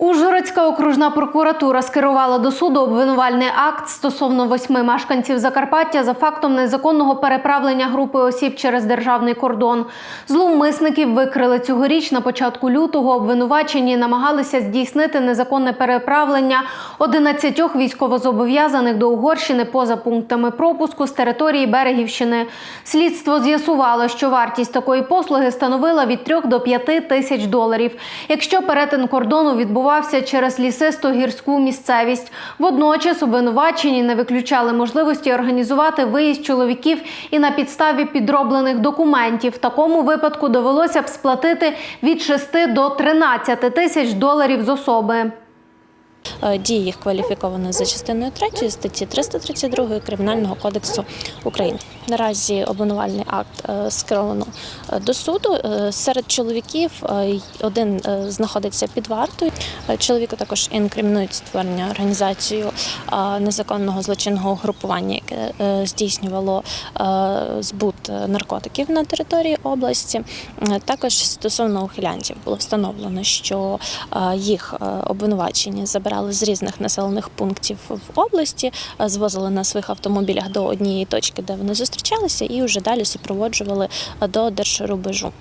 Ужгородська окружна прокуратура скерувала до суду обвинувальний акт стосовно восьми мешканців Закарпаття за фактом незаконного переправлення групи осіб через державний кордон. Зловмисників викрили цьогоріч на початку лютого. Обвинувачені намагалися здійснити незаконне переправлення 11 військовозобов'язаних до Угорщини поза пунктами пропуску з території Берегівщини. Слідство з'ясувало, що вартість такої послуги становила від 3 до 5 тисяч доларів. Якщо перетин кордону відбувався через лісисту гірську місцевість, водночас обвинувачені не виключали можливості організувати виїзд чоловіків і на підставі підроблених документів. В такому випадку довелося б сплатити від 6 до 13 тисяч доларів з особи. Е, Дії їх кваліфіковано за частиною 3 статті 332 Кримінального кодексу України. Наразі обвинувальний акт е, скеровано е, до суду. Серед чоловіків один знаходиться під вартою. Чоловіку також інкримінують створення організацією е, незаконного злочинного угрупування, яке здійснювало збут наркотиків на території області. Також стосовно ухилянців було встановлено, що їх е, обвинувачені забирали з різних населених пунктів в області, е, звозили на своїх автомобілях до однієї точки, де вони зустрічалися, і вже далі супроводжували е, до держрубежу.